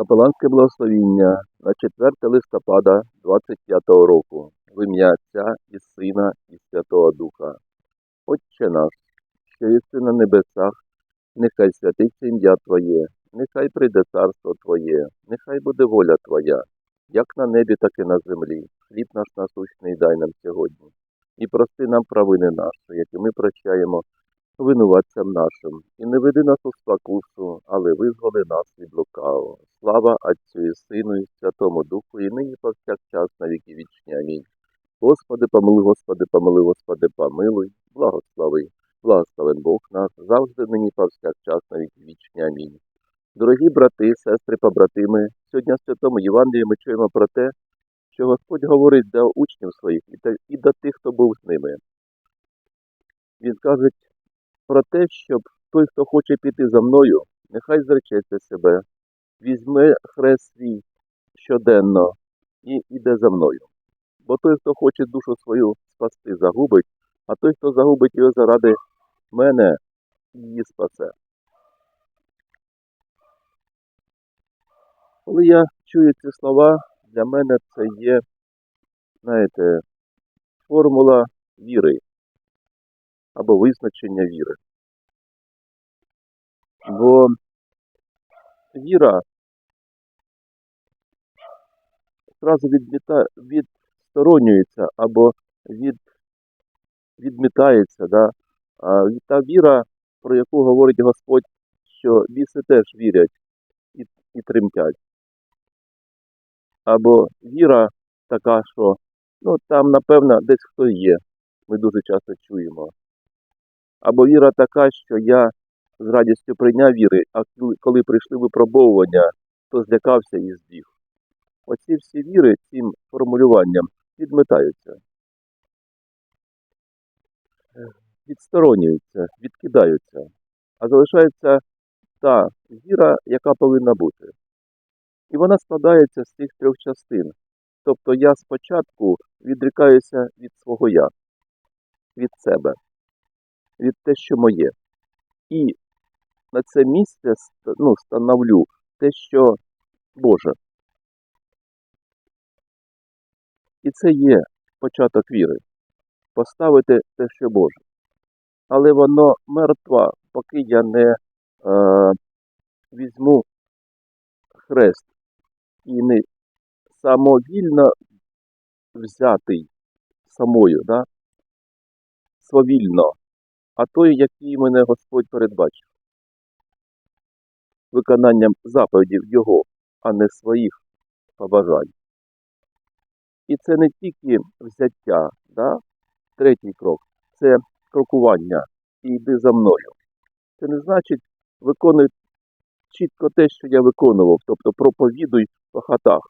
Капеланське благословіння на 4 листопада 25-го року в ім'я Отця і Сина і Святого Духа. Отче наш, що єси на небесах, нехай святиться ім'я Твоє, нехай прийде царство Твоє, нехай буде воля Твоя, як на небі, так і на землі. Хліб наш насущний дай нам сьогодні. І прости нам провини наші, які ми прощаємо винуватцям нашим, і не веди нас у спокусу, але визволи нас від лукавого. Слава Отцю і Сину, і Святому Духу, і нині повсякчас на віки вічні. Амінь. Господи, помилуй, Господи, помилуй, Господи, помилуй, благослови, благословен Бог наш, завжди нині повсякчас на віки вічні. Амінь. Дорогі брати, сестри, побратими, сьогодні в Святому Євангелії ми чуємо про те, що Господь говорить до учнів своїх і до тих, хто був з ними. Він каже про те, щоб той, хто хоче піти за мною, нехай зречеться себе, візьме хрест свій щоденно і йде за мною. Бо той, хто хоче душу свою спасти, загубить, а той, хто загубить його заради мене, її спасе. Коли я чую ці слова, для мене це є, знаєте, формула віри або визначення віри. Бо віра одразу відсторонюється або від, відмітається. Да? А та віра, про яку говорить Господь, що біси теж вірять і, і тремтять. Або віра така, що ну, там, напевно, десь хто є. Ми дуже часто чуємо. Або віра така, що я з радістю прийняв віри, а коли- прийшли випробовування, то злякався і збіг. Оці всі віри цим формулюванням відмитаються, відсторонюються, відкидаються, а залишається та віра, яка повинна бути. І вона складається з цих трьох частин. Тобто я спочатку відрікаюся від свого я, від себе, від те, що моє. І на це місце ну, становлю те, що Боже. І це є початок віри. Поставити те, що Боже. Але воно мертва, поки я не е, візьму хрест і не самовільно взятий самою, да? свавільно, а той, який мене Господь передбачив, виконанням заповідів Його, а не своїх побажань. І це не тільки взяття, да? третій крок це крокування і йди за мною. Це не значить виконуй чітко те, що я виконував, тобто проповідуй по хатах,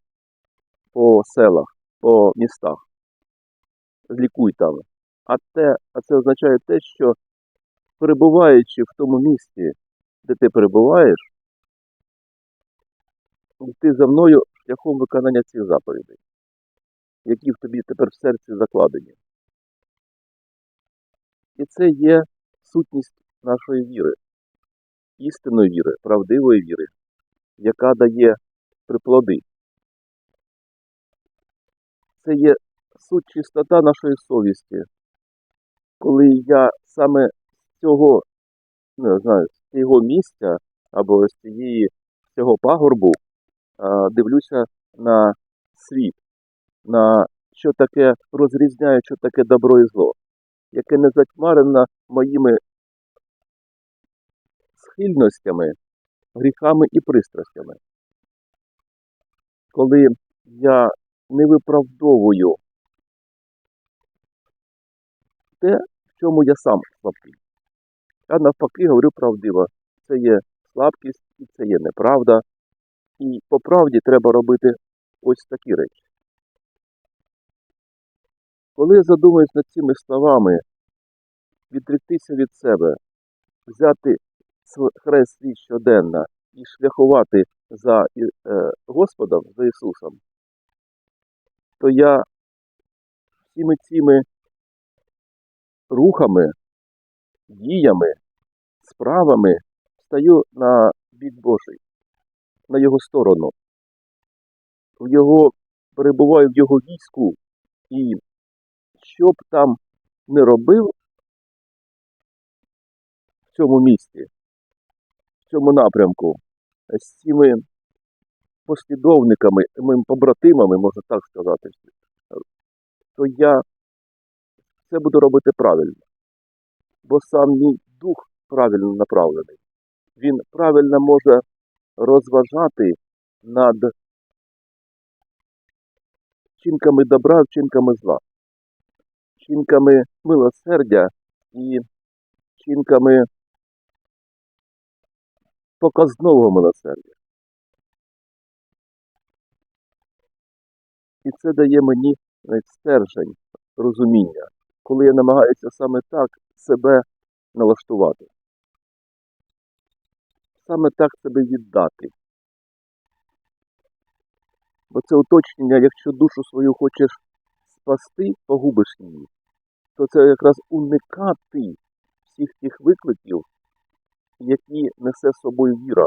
по селах, по містах, злікуй там. А, те, а це означає те, що перебуваючи в тому місці, де ти перебуваєш, йти за мною шляхом виконання цих заповідей, які в тобі тепер в серці закладені. І це є сутність нашої віри, істинної віри, правдивої віри, яка дає приплоди. Це є суть чистота нашої совісті, коли я саме з цього, ну, я знаю, з цього місця або з цієї з цього пагорбу дивлюся на світ, на що таке розрізняю, що таке добро і зло, яке не затьмарено моїми схильностями, гріхами і пристрастями. Коли я не виправдовую те, в чому я сам слабкий. Я навпаки говорю правдиво. Це є слабкість і це є неправда. І по правді треба робити ось такі речі. Коли я задумуюсь над цими словами, відректися від себе, взяти хрест свій щоденно і шляхувати за е, Господом, за Ісусом, то я всіми цими рухами, діями, справами стаю на бік Божий. На його сторону. В його перебуваю в його війську, і що б там не робив в цьому місті, в цьому напрямку, з цими послідовниками, моїми побратимами, можна так сказати, то я це буду робити правильно. Бо сам мій дух правильно направлений. Він правильно може розважати над вчинками добра, вчинками зла, вчинками милосердя і вчинками показного милосердя. І це дає мені стержень розуміння, коли я намагаюся саме так себе налаштувати. Саме так себе віддати. Бо це уточнення, якщо душу свою хочеш спасти, погубиш її, то це якраз уникати всіх тих викликів, які несе з собою віра.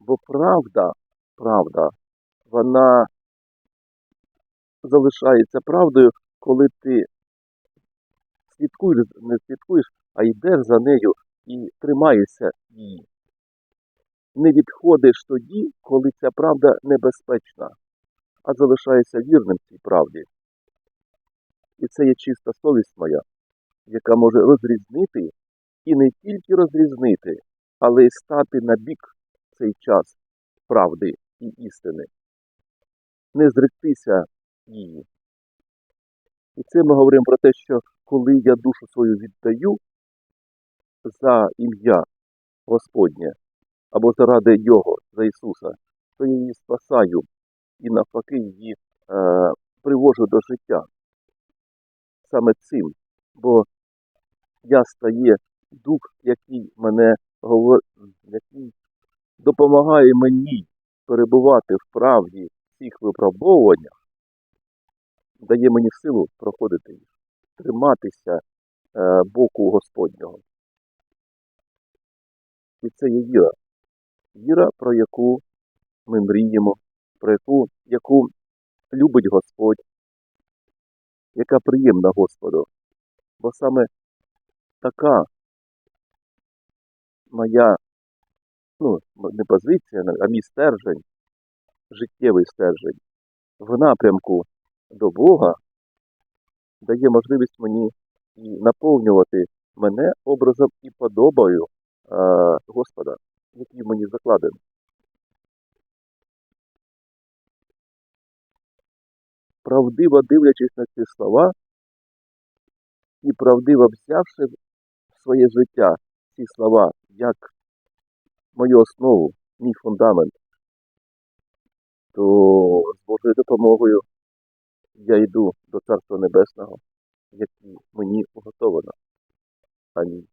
Бо правда, правда, вона залишається правдою, коли ти слідкуєш, не слідкуєш, а йдеш за нею і тримаєшся її. Не відходиш тоді, коли ця правда небезпечна, а залишаєшся вірним цій правді. І це є чиста совість моя, яка може розрізнити і не тільки розрізнити, але й стати на бік цей час правди і істини, не зректися її. І це ми говоримо про те, що коли я душу свою віддаю за ім'я Господнє або заради Його, за Ісуса, то я її спасаю і навпаки її е, привожу до життя саме цим, бо я стає дух, який мене який допомагає мені перебувати в правді цих випробовуваннях, дає мені силу проходити їх, триматися е, боку Господнього. І це є віра. Віра, про яку ми мріємо, про яку, яку любить Господь, яка приємна Господу. Бо саме така моя, ну, не позиція, а мій стержень, життєвий стержень в напрямку до Бога дає можливість мені і наповнювати мене образом і подобою е, Господа, який мені закладений. Правдиво дивлячись на ці слова і правдиво взявши в своє життя ці слова як мою основу, мій фундамент, то з Божою допомогою я йду до Царства Небесного, яке мені уготовано. Амінь.